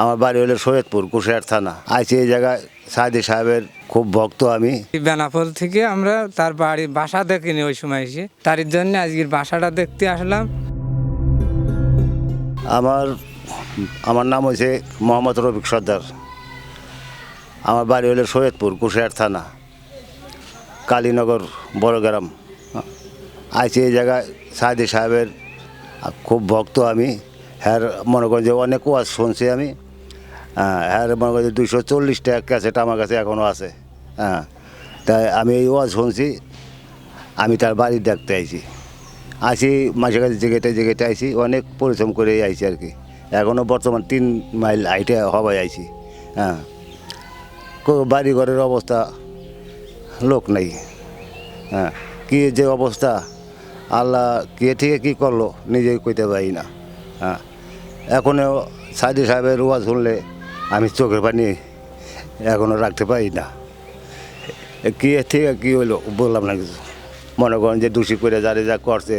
আমার বাড়ি হলো সৈয়দপুর কুশিয়ার থানা। আইসি এই জায়গায় সাইদি সাহেবের খুব ভক্ত আমি। বেনাপোল থেকে আমরা তার বাড়ি বাসা দেখিনি ওই সময় এসে। তার জন্য আজকের বাসাটা দেখতে আসলাম। আমার আমার নাম হয়েছে মোহাম্মদ রফিক সর্দার। আমার বাড়ি হলো সৈয়দপুর কুশিয়ার থানা কালীনগর বড়গ্রাম। আইসি এই জায়গায় সাইদি সাহেবের খুব ভক্ত আমি। হ্যার মনে করেন যে অনেক ওয়াজ শুনছি আমি। হ্যাঁ হ্যার মনে করেন যে দুইশো চল্লিশটা ক্যাসেট আমার কাছে এখনও আছে। হ্যাঁ তাই আমি এই ওয়াজ শুনছি, আমি তার বাড়ি দেখতে আইছি। আসি মাঝে কাছে জেগেটে জেগেটে আইছি, অনেক পরিশ্রম করে আইছি আর কি। এখনও বর্তমান তিন মাইল হাইটে হবাই আইছি। হ্যাঁ বাড়ি ঘরের অবস্থা, লোক নাই। হ্যাঁ কি যে অবস্থা, আল্লাহ কে থেকে কী করল নিজেই কইতে পারি না। হ্যাঁ এখনও সাইদি সাহেবের ওয়াজ শুনলে আমি চোখের পানি এখনও রাখতে পারি না। কি থেকে কী হইল? বললাম না কিছু। মনে করেন যে দোষী করে যারে যা করছে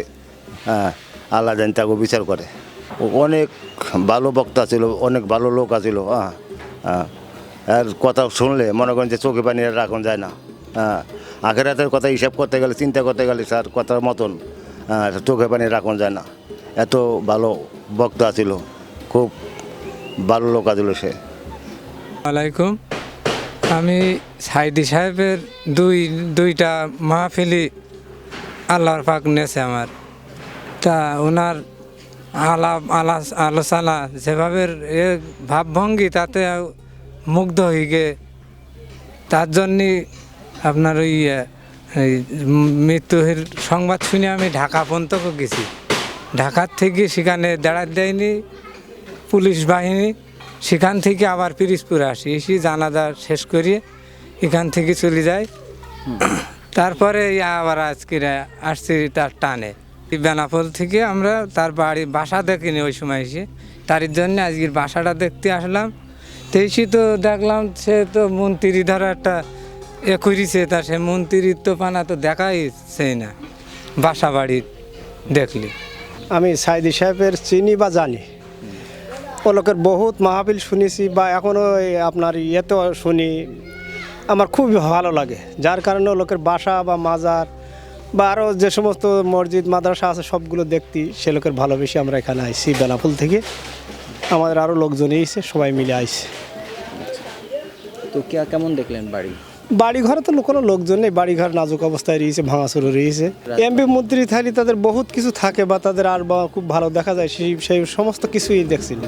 হ্যাঁ আল্লাহ জানি তাকে বিচার করে। অনেক ভালো বক্তা ছিল, অনেক ভালো লোক আছিল হ্যাঁ হ্যাঁ। আর কথা শুনলে মনে করেন যে চোখে পানি রাখুন যায় না হ্যাঁ। আগের রাতের কথা হিসাব করতে গেলে, চিন্তা করতে গেলে স্যার কথার মতন হ্যাঁ চোখে পানি রাখুন যায় না। এত ভালো বক্তা ছিল, খুব ভালো লোক আছিল সে। আলাইকুম। আমি সাইদি সাহেবের দুই, দুইটা মাহফিলি আল্লাহর পাক নেছে আমার। তা ওনার আলাপ আলা আলোচনা যেভাবে এ ভাবভঙ্গি তাতে মুগ্ধ হয়ে গে। তার জন্যে আপনার ওই মৃত্যুর সংবাদ শুনে আমি ঢাকা পর্যন্ত গেছি। ঢাকার থেকে সেখানে দাঁড়াতে দেয়নি। পুলিশ বাহিনী সেখান থেকে আবার পিরিজপুরে আসি। এসে জানাজা শেষ করিয়ে এখান থেকে চলে যায় তারপরে আবার আজকে আসছি তার টানে। বেনাপোল থেকে আমরা তার বাড়ি, বাসা দেখিনি ওই সময় এসে। তার জন্য আজকের বাসাটা দেখতে আসলাম। তো তো দেখলাম সে তো মন্ত্রী ধরো একটা এ করিছে, তা সে মন্ত্রীর তো পানা তো দেখাই সেই না। বাসা বাড়ি দেখলি। আমি সাইদি সাহেবের চিনি বা জানি? লোকের বহুত মাহফিল শুনেছি বা এখনও আপনার ইয়েতেও শুনি। আমার খুবই ভালো লাগে। যার কারণে লোকের বাসা বা মাজার বা আরও যে সমস্ত মসজিদ, মাদ্রাসা আছে, সবগুলো দেখতে সে লোকের ভালোবেসে আমরা এখানে আইসি বেলাফুল থেকে। আমাদের আরও লোকজন এসে সবাই মিলে আইসে। তো কেমন দেখলেন বাড়ি? বাড়ি ঘরে তো কোনো লোকজন নেই, বাড়িঘর নাজুক অবস্থায় রয়েছে ভাঙাচুরো রয়েছে। এমবি মন্ত্রী থাকি তাদের বহুত কিছু থাকে বা তাদের আর বা খুব ভালো দেখা যায়, সেই সেই সমস্ত কিছুই দেখছিল